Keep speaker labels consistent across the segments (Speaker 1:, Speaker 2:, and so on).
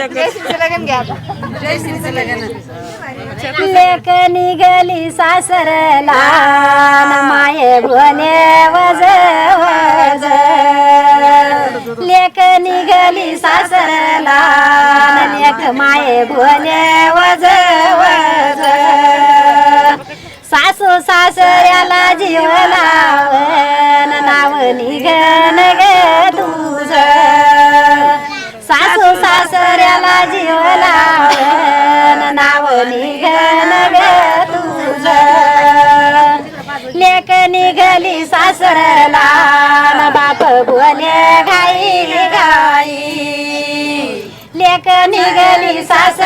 Speaker 1: लगन घ्या.
Speaker 2: लेक निघाली सासरला न माये बोले वज वज. लेक निघाली सासरला न लेक माये बोले वज वज. सासू सासऱ्याला जीव लावन नाव निघन ग. जीव लावन नाव निघन ग तुझ. लेक निघली सासरला बाप बोले घाई घाई. लेक निघली सास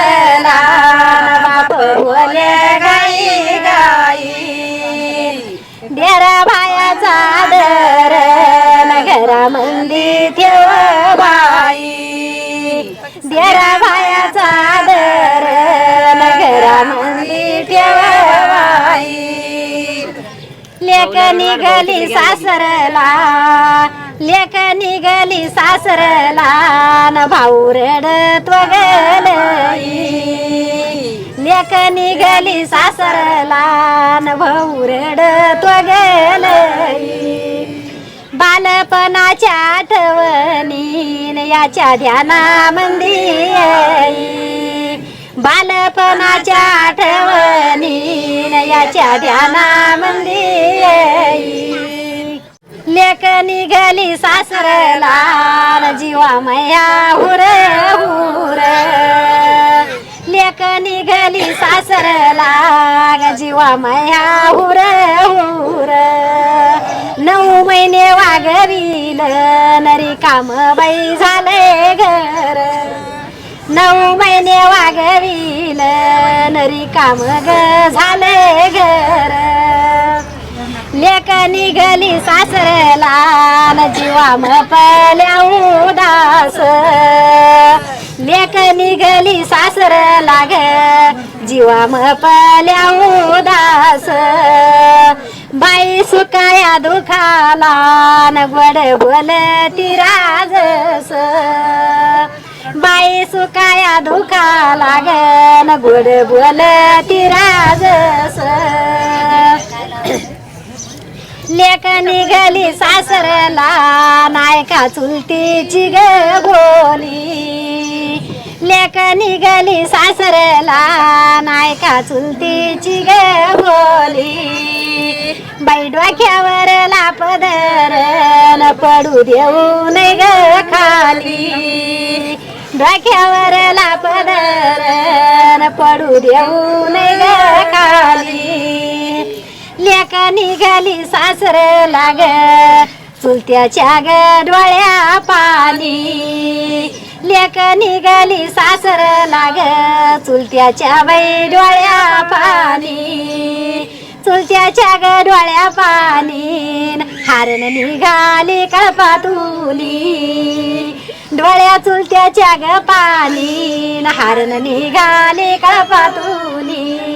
Speaker 2: डेरा दर न घरामंदी ठेव बाई निघाली सासरला लेक निघाली सासरला न भाऊ रडत वगलई. लेक निघाली सासरला न भाऊ रडत वगलई. बालपणाच्या आठवणी याच्या ध्यानामंदी बालपणाच्या आठवणी याच्या ध्यानामंदी लेख निघाली सासरला जीवा मया हुर हुर. लेख निघाली सासरला जीवा मया हुर हुर. बाईने महिने वागविल नरी काम बाई झाले घर. नऊ महिने वागविल नरी काम ग झाले घर. लेक निघली सासरला न जीवा मपल्या उदास लेक निघली सासर लाग जीवा मपल्या उदास बाई सुकाया दुखाला न गोड बोलती राजस बाई सुकाया दुखा लागन गोड बोलती राजस लेख निघाली सासरला नायका चुलतीची ग बोली. लेख निघाली सासरला नायका चुलतीची ग बोली. बाई डोक्यावर लापदर न पडू देऊ नय ग खाली. डोक्यावर लापदर न पडू देऊ नय ग खाली. लेक निघाली सासर लाग चुलत्याच्या ग डोळ्या पाली. लेक निघाली सासर लाग चुलत्याच्या बाई डोळ्या पाणी चुलत्याच्या ग डोळ्या पाणी हारण कळपा कळपातुली. डोळ्या चुलत्याच्या ग पाणी हारण निघाली कळपातुली.